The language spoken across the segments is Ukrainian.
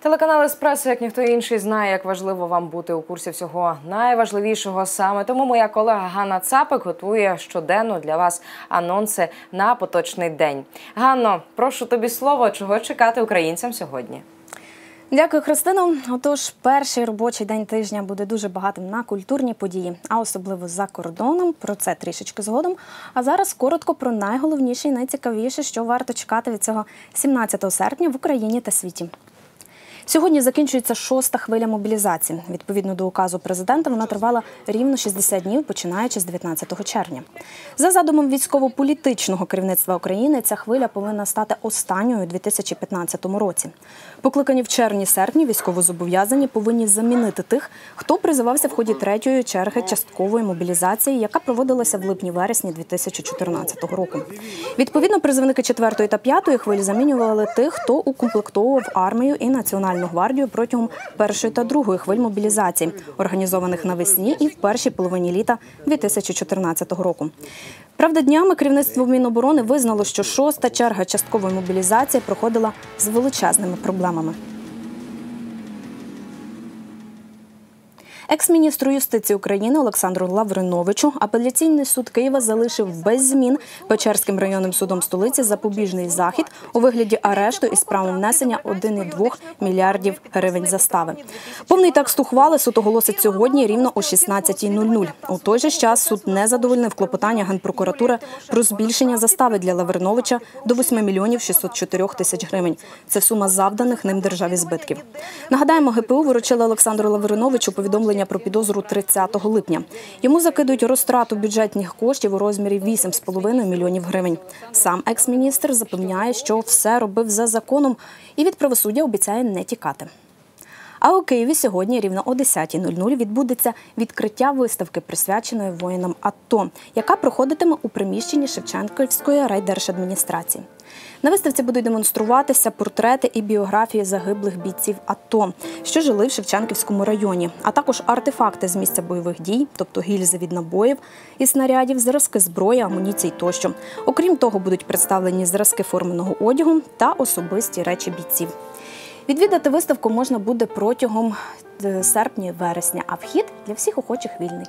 Телеканал Еспресо, як ніхто інший, знає, як важливо вам бути у курсі всього найважливішого саме. Тому моя колега Ганна Цапик готує щоденно для вас анонси на поточний день. Ганно, прошу тобі слово, чого чекати українцям сьогодні. Дякую, Христино. Отож, перший робочий день тижня буде дуже багатим на культурні події, а особливо за кордоном. Про це трішечки згодом. А зараз коротко про найголовніше і найцікавіше, що варто чекати від цього 17 серпня в Україні та світі. Сьогодні закінчується шоста хвиля мобілізації. Відповідно до указу президента, вона тривала рівно 60 днів, починаючи з 19 червня. За задумом військово-політичного керівництва України, ця хвиля повинна стати останньою у 2015 році. Покликані в червні-серпні військовозобов'язані повинні замінити тих, хто призивався в ході третьої черги часткової мобілізації, яка проводилася в липні-вересні 2014 року. Відповідно, призивники четвертої та п'ятої хвилі замінювали тих, хто укомплектовував армію і національну гвардію протягом першої та другої хвиль мобілізації, організованих навесні і в першій половині літа 2014 року. Правда, днями керівництво Міноборони визнало, що шоста черга часткової мобілізації проходила з величезними проблемами. Екс-міністру юстиції України Олександру Лавриновичу апеляційний суд Києва залишив без змін Печерським районним судом столиці запобіжний захід у вигляді арешту із правом внесення 1,2 мільярдів гривень застави. Повний текст ухвали суд оголосить сьогодні рівно о 16.00. У той же час суд не задовольнив клопотання генпрокуратури про збільшення застави для Лавриновича до 8 мільйонів 604 тисяч гривень. Це сума завданих ним державі збитків. Нагадаємо, ГПУ виручила Олександру Лавриновичу повідомлення про підозру 30 липня. Йому закидують розтрату бюджетних коштів у розмірі 8,5 мільйонів гривень. Сам екс-міністр запевняє, що все робив за законом і від правосуддя обіцяє не тікати. А у Києві сьогодні рівно о 10.00 відбудеться відкриття виставки, присвяченої воїнам АТО, яка проходитиме у приміщенні Шевченківської райдержадміністрації. На виставці будуть демонструватися портрети і біографії загиблих бійців АТО, що жили в Шевченківському районі, а також артефакти з місця бойових дій, тобто гільзи від набоїв і снарядів, зразки зброї, амуніцій тощо. Окрім того, будуть представлені зразки форменого одягу та особисті речі бійців. Відвідати виставку можна буде протягом е, серпня-вересня, а вхід для всіх охочих вільний.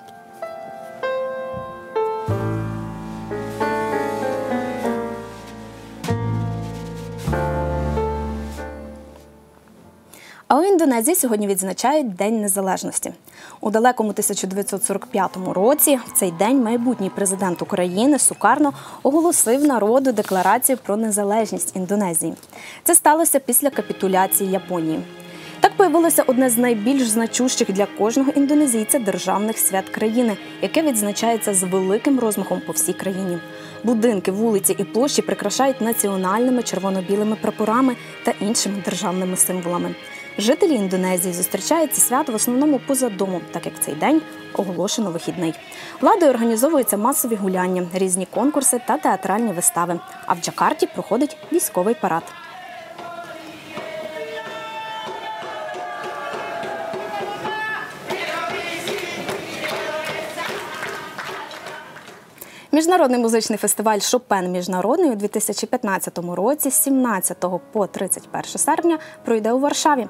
Індонезії сьогодні відзначають День Незалежності. У далекому 1945 році в цей день майбутній президент України Сукарно оголосив народу декларацію про незалежність Індонезії. Це сталося після капітуляції Японії. Так появилося одне з найбільш значущих для кожного індонезійця державних свят країни, яке відзначається з великим розмахом по всій країні. Будинки, вулиці і площі прикрашають національними червоно-білими прапорами та іншими державними символами. Жителі Індонезії зустрічають це свято в основному поза домом, так як цей день оголошено вихідний. Владою організовуються масові гуляння, різні конкурси та театральні вистави. А в Джакарті проходить військовий парад. Міжнародний музичний фестиваль Шопен Міжнародний у 2015 році, з 17 по 31 серпня, пройде у Варшаві.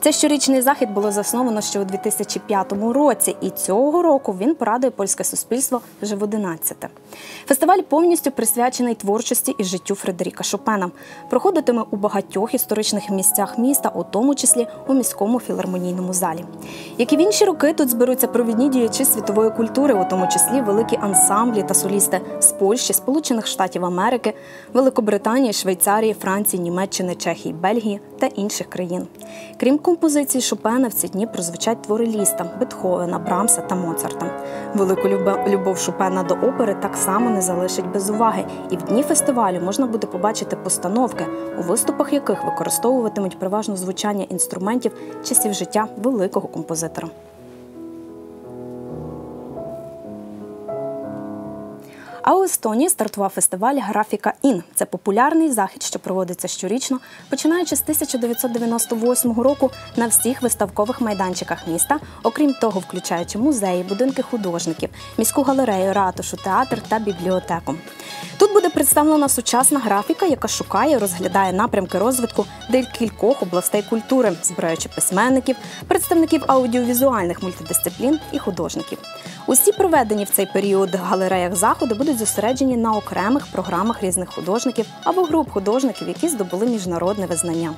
Цей щорічний захід було засновано ще у 2005 році, і цього року він порадує польське суспільство вже в 11-те. Фестиваль повністю присвячений творчості і життю Фредеріка Шопена. Проходитиме у багатьох історичних місцях міста, у тому числі у міському філармонійному залі. Як і в інші роки, тут зберуться провідні діячі світової культури, у тому числі великі ансамблі та солісти з Польщі, Сполучених Штатів Америки, Великобританії, Швейцарії, Франції, Німеччини, Чехії, Бельгії та інших країн. Крім композицій Шопена, в ці дні прозвучать твори Ліста, Бетховена, Брамса та Моцарта. Велику любов Шопена до опери так само не залишить без уваги, і в дні фестивалю можна буде побачити постановки, у виступах яких використовуватимуть переважно звучання інструментів часів життя великого композитора. А у Естонії стартував фестиваль Графіка Ін. Це популярний захід, що проводиться щорічно, починаючи з 1998 року на всіх виставкових майданчиках міста, окрім того, включаючи музеї, будинки художників, міську галерею, ратушу, театр та бібліотеку. Тут буде представлена сучасна графіка, яка шукає розглядає напрямки розвитку декількох областей культури, збираючи письменників, представників аудіовізуальних мультидисциплін і художників. Усі проведені в цей період галереях заходи будуть зосереджені на окремих програмах різних художників або груп художників, які здобули міжнародне визнання.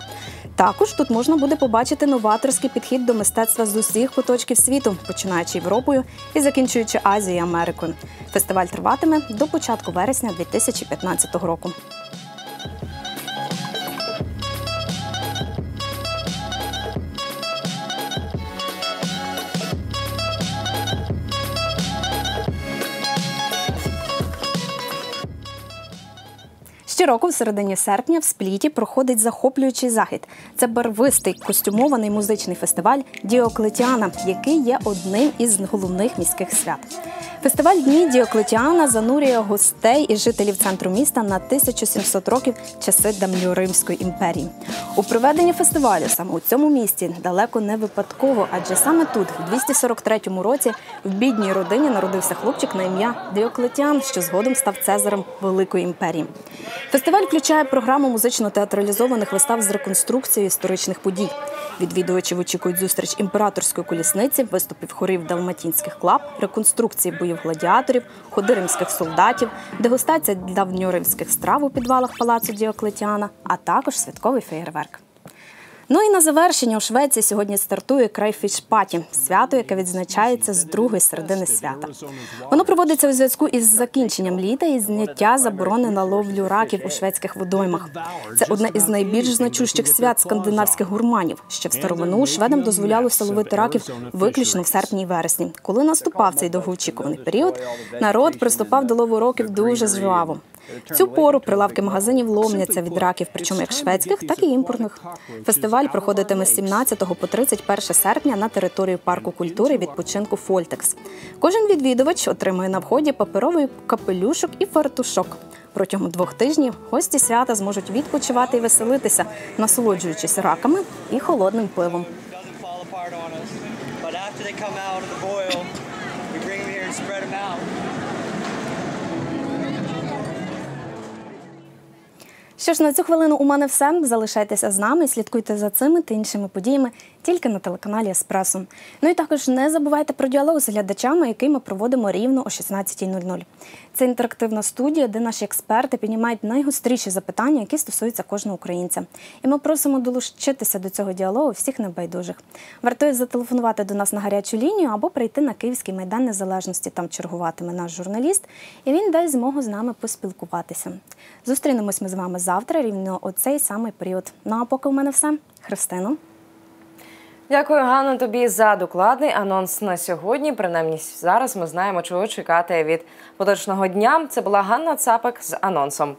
Також тут можна буде побачити новаторський підхід до мистецтва з усіх куточків світу, починаючи Європою і закінчуючи Азією і Америкою. Фестиваль триватиме до початку вересня 2015 року. Щороку, в середині серпня, в спліті проходить захоплюючий захід. Це барвистий костюмований музичний фестиваль Діоклетіана, який є одним із головних міських свят. Фестиваль Дні Діоклетіана занурює гостей і жителів центру міста на 1700 років часи давньоримської імперії. У проведенні фестивалю саме у цьому місті далеко не випадково, адже саме тут, в 243 році, в бідній родині народився хлопчик на ім'я Діоклетіан, що згодом став цезарем Великої імперії. Фестиваль включає програму музично-театралізованих вистав з реконструкцією історичних подій. Відвідувачів очікують зустріч імператорської колісниці, виступів хорів далматінських клаб, реконструкції боїв гладіаторів, ходи римських солдатів, дегустація давньоримських страв у підвалах палацу Діоклетіана, а також святковий феєрверк. Ну і на завершення у Швеції сьогодні стартує Крайфішпаті – свято, яке відзначається з другої середини свята. Воно проводиться у зв'язку із закінченням літа і зняття заборони на ловлю раків у шведських водоймах. Це одне із найбільш значущих свят скандинавських гурманів. Ще в старовину шведам дозволялося ловити раків виключно в серпні і вересні. Коли наступав цей довгоочікуваний період, народ приступав до лову років дуже жваво. Цю пору прилавки магазинів ломляться від раків, причому як шведських, так і імпортних. Фестиваль проходитиме з 17 по 31 серпня на території парку культури відпочинку Фольтекс. Кожен відвідувач отримує на вході паперовий капелюшок і фартушок. Протягом двох тижнів гості свята зможуть відпочивати і веселитися, насолоджуючись раками і холодним пивом. But them out. Що ж, на цю хвилину у мене все. Залишайтеся з нами, слідкуйте за цими та іншими подіями тільки на телеканалі Еспресо. Ну і також не забувайте про діалог з глядачами, який ми проводимо рівно о 16.00. Це інтерактивна студія, де наші експерти піднімають найгостріші запитання, які стосуються кожного українця. І ми просимо долучитися до цього діалогу всіх небайдужих. Вартує зателефонувати до нас на гарячу лінію або прийти на Київський майдан Незалежності. Там чергуватиме наш журналіст, і він дасть змогу з нами поспілкуватися. Зустрінемось ми з вами завтра, рівно о цей самий період. Ну а поки у мене все. Христино. Дякую, Ганна, тобі за докладний анонс на сьогодні. Принаймні зараз ми знаємо, чого чекати від поточного дня. Це була Ганна Цапик з анонсом.